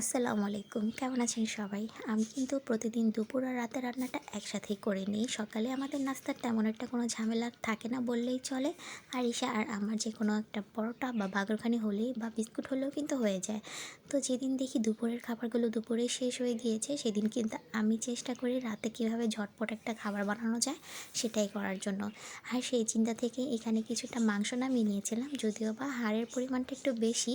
আসসালামু আলাইকুম, কেমন আছেন সবাই? আমি কিন্তু প্রতিদিন দুপুর আর রাতের রান্নাটা একসাথেই করে নিই। সকালে আমাদের নাস্তার তেমন একটা কোনো ঝামেলা থাকে না বললেই চলে। আর ঈশা আর আমার যে কোনো একটা পরোটা বা বাগরখানি হলেই বা বিস্কুট হলেও কিন্তু হয়ে যায়। তো যেদিন দেখি দুপুরের খাবারগুলো দুপুরে শেষ হয়ে গিয়েছে, সেদিন কিন্তু আমি চেষ্টা করি রাতে কীভাবে ঝটপট একটা খাবার বানানো যায় সেটাই করার জন্য। আর সেই চিন্তা থেকে এখানে কিছুটা মাংস নামিয়ে নিয়েছিলাম, যদিও বা হাড়ের পরিমাণটা একটু বেশি।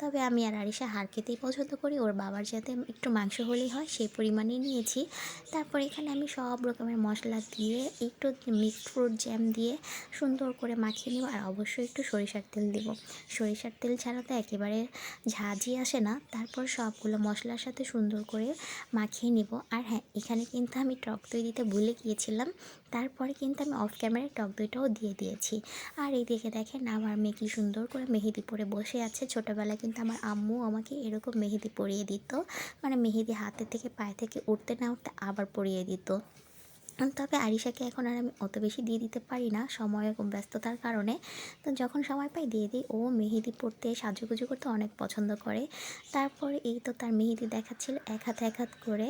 তবে আমি আর আরিশা হাড় খেতেই পছন্দ করি ওর বাবার যাতে একটু মাংস হলেই হয়, সেই পরিমাণে নিয়েছি। তারপর এখানে আমি সব রকমের মশলা দিয়ে, একটু মিক্সড ফ্রুট জ্যাম দিয়ে সুন্দর করে মাখিয়ে নেব আর অবশ্যই একটু সরিষার তেল দেবো। সরিষার তেল ছাড়া তো একেবারে ঝাঁঝই আসে না। তারপর সবগুলো মশলার সাথে সুন্দর করে মাখিয়ে নিব। আর হ্যাঁ এখানে কিন্তু আমি টক দই দিতে ভুলে গিয়েছিলাম। তারপরে কিন্তু আমি অফ ক্যামেরায় টক দইটাও দিয়ে দিয়েছি। আর এই দিকে দেখেন আমার মেয়ে কি সুন্দর করে মেহেদি পরে বসে আছে। ছোটোবেলায় কিন্তু আমার আম্মু আমাকে এরকম মেহেদি পরিয়ে দিত। মানে মেহেদি হাতে থেকে পায়ে থেকে উঠতে না উঠতে আবার পরিয়ে দিত। তবে আরিশাকে এখন আর আমি অত বেশি দিয়ে দিতে পারি না, সময় ব্যস্ততার কারণে। তো যখন সময় পাই দিয়ে দিই। ও মেহেদি পড়তে সাজুগুজু করতে অনেক পছন্দ করে। তারপর এই তো তার মেহেদি দেখাচ্ছিল এক হাত এক হাত করে।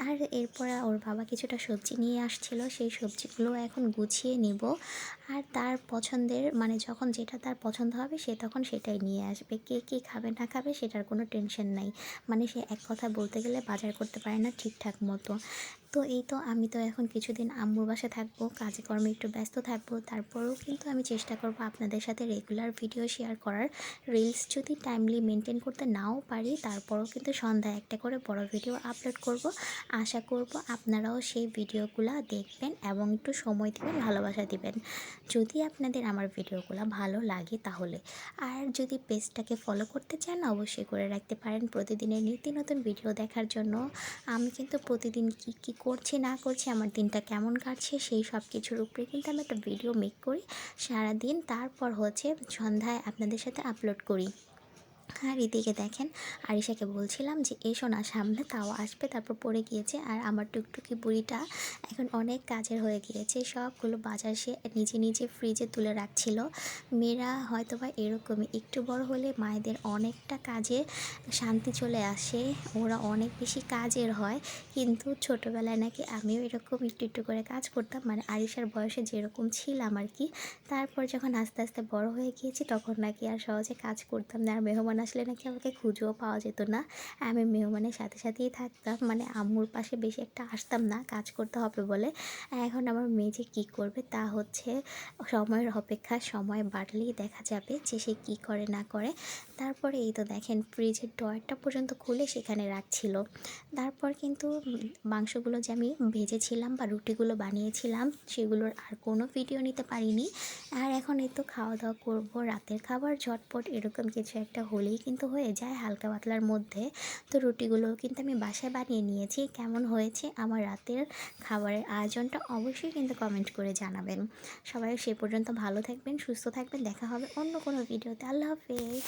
আর এরপর ওর বাবা কিছুটা সবজি নিয়ে আসছিল, সেই সবজিগুলো এখন গুছিয়ে নিব। আর তার পছন্দের মানে যখন যেটা তার পছন্দ হবে, সে তখন সেটাই নিয়ে আসবে। কে কী খাবে না খাবে সেটার কোনো টেনশন নাই। মানে সে এক কথা বলতে গেলে বাজার করতে পারে না ঠিকঠাক মতো। তো এই তো আমি তো এখন কিছুদিন আম্মুর বাসা থাকব কাজে কর্মে একটু ব্যস্ত থাকব। তারপরেও কিন্তু আমি চেষ্টা করব আপনাদের সাথে রেগুলার ভিডিও শেয়ার করার। রিলস যদি টাইমলি মেনটেন করতে নাও পারি, তারপরেও কিন্তু সন্ধ্যায় একটা করে বড় ভিডিও আপলোড করব। আশা করব আপনারাও সেই ভিডিওগুলো দেখবেন এবং একটু সময় দিবেন, ভালোবাসা দিবেন। যদি আপনাদের আমার ভিডিওগুলো ভালো লাগে তাহলে। আর যদি পেজটাকে ফলো করতে চান, অবশ্যই করে রাখতে পারেন প্রতিদিনের নিত্য নতুন ভিডিও দেখার জন্য। আমি কিন্তু প্রতিদিন কী কী করছি, না করছে, আমার দিনটা কেমন কাটছে, সেই সব কিছুর উপরে কিন্তু আমি একটা ভিডিও মেক করি। সারাদিন তারপর হচ্ছে সন্ধ্যায় আপনাদের সাথে আপলোড করি। আর এদিকে দেখেন, আরিশাকে বলছিলাম যে, এসো না সামনে, তাও আসবে। তারপর পড়ে গিয়েছে, আর আমার টুকটুকি বুড়িটা এখন অনেক কাজের হয়ে গিয়েছে, সবগুলো বাজার সে নিজে নিজে ফ্রিজে তুলে রাখছিল। মেয়েরা হয়তো বা এরকমই, একটু বড় হলে মায়েদের অনেকটা কাজে শান্তি চলে আসে, ওরা অনেক বেশি কাজের হয়। কিন্তু ছোটোবেলায় নাকি আমিও এরকম একটু একটু করে কাজ করতাম মানে আরিশার বয়সে যেরকম ছিলাম আর কি। তারপর যখন আস্তে আস্তে বড় হয়ে গিয়েছি, তখন নাকি আর সহজে কাজ করতাম না, আর মেহমান আসলে নাকি আমাকে খুঁজেও পাওয়া যেত না। আমি মেহমানের সাথে সাথেই থাকতাম। মানে আম্মুর পাশে বেশি একটা আসতাম না, কাজ করতে হবে বলে। এখন আমার মেয়ে যে কী করবে তা হচ্ছে সময়ের অপেক্ষা, সময় বাড়লেই দেখা যাবে যে সে কী করে, না করে। তারপরে এই তো দেখেন, ফ্রিজের ডয়ারটা পর্যন্ত খুলে সেখানে রাখছিল। তারপর কিন্তু মাংসগুলো যে আমি ভেজেছিলাম বা রুটিগুলো বানিয়েছিলাম, সেগুলোর আর কোনো ভিডিও নিতে পারিনি। আর এখন এই তো খাওয়া দাওয়া করব, রাতের খাবার ঝটপট, এরকম কিছু একটা হলেই কিন্তু হয়ে যায় হালকা পাতলার মধ্যে। তো রুটিগুলো কিন্তু আমি বাসায় বানিয়ে নিয়েছি। কেমন হয়েছে আমার রাতের খাবারের আয়োজনটা অবশ্যই কিন্তু কমেন্ট করে জানাবেন। সবাই সে পর্যন্ত ভালো থাকবেন, সুস্থ থাকবেন। দেখা হবে অন্য কোনো ভিডিওতে আল্লাহ হাফেজ।